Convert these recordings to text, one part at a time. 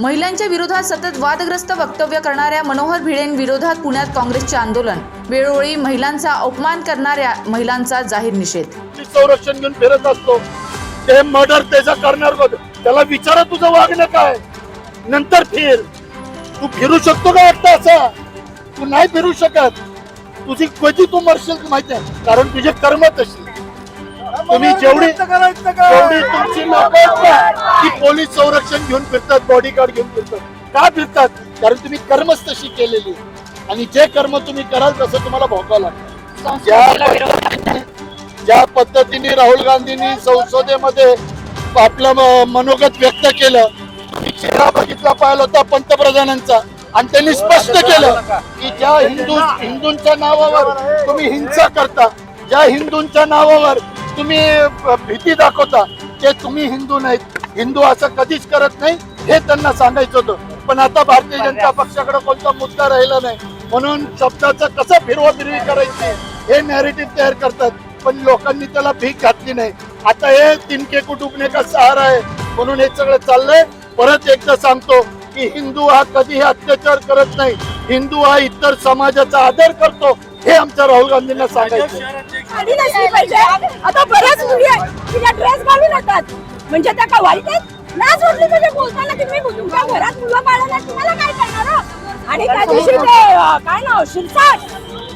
महिलांच्या विरोधात सतत वादग्रस्त वक्तव्य करणाऱ्या मनोहर भिडेंविरोधात पुण्यात काँग्रेसचे आंदोलन. वेळोवेळी महिलांचा अपमान करणाऱ्या महिलांचा जाहीर निषेध. संरक्षण घेऊन फिरत असतो. ते मर्डर त्याचा करणार त्याला विचारा तुझं वागणं काय? नंतर फिर. तू फिरू शकतो का वाटतं असं? तू नाही फिरू शकत. तुझी कधी तू मरशील माहिती आहे. कारण तुझे कर्म तशी तुम्ही जेवढी जेवढी तुमची लोक की पोलीस संरक्षण घेऊन फिरतात बॉडीगार्ड घेऊन फिरतात. का फिरतात? कारण तुम्ही कर्मच तशी केलेली. आणि जे कर्म तुम्ही कराल तसं तुम्हाला भोगावं लागतं ज्या पद्धतीने राहुल गांधींनी संसदेमध्ये आपलं मनोगत व्यक्त केलं चेहरा बघितला पाहिला होता पंतप्रधानांचा आणि त्यांनी स्पष्ट केलं की? ज्या हिंदू हिंदूंच्या नावावर तुम्ही हिंसा करता ज्या हिंदूंच्या नावावर तुम्ही भीती दाखवता ते तुम्ही हिंदू नाहीत. हिंदू असं कधीच करत नाही हे त्यांना सांगायचं होतं. पण आता भारतीय जनता पक्षाकडे कोणता मुद्दा राहिला नाही. म्हणून शब्दाचं कसं फिरवा फिरवी करायची हे नॅरेटिव्ह तयार करतात. पण लोकांनी त्याला भीक घातली नाही. आता हे तिनके कुटुंबने का सहारा आहे? म्हणून हे सगळं चाललंय. परत एकदा सांगतो की हिंदू हा कधीही अत्याचार करत नाही. हिंदू हा इतर समाजाचा आदर करतो. हे आमच्या राहुल गांधींना सांगायचं. साडी नसली पाहिजे आता बऱ्याच मुली आहेत तिला ड्रेस घालून येतात. म्हणजे त्या का वाईट आहेत? लाज वाटली म्हणजे बोलताना की मी तुमच्या घरात मुलं पाळलं नाही तुम्हाला काय करणार हो? आणि त्या दिवशी ते अं, काय नाव? शिरसाट.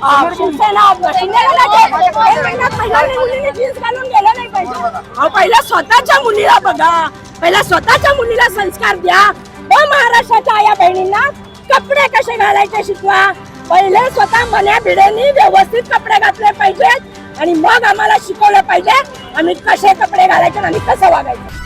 अं, शिवसेना शिंदेला ते- ते म्हणतात महिलांनी मुलींनी जीन्स घालून गेलं नाही पाहिजे. अहो, पहिला स्वतःच्या मुलीला बघा. पहिला स्वतःच्या मुलीला संस्कार द्या. व महाराष्ट्राच्या आया बहिणींना कपडे कसे घालायचे शिकवा? पहिले स्वतः मन्या भिडेनी व्यवस्थित कपडे घातले पाहिजेत आणि मग आम्हाला शिकवलं पाहिजे आम्ही कसे कपडे घालायचे आणि कसं वागायचं.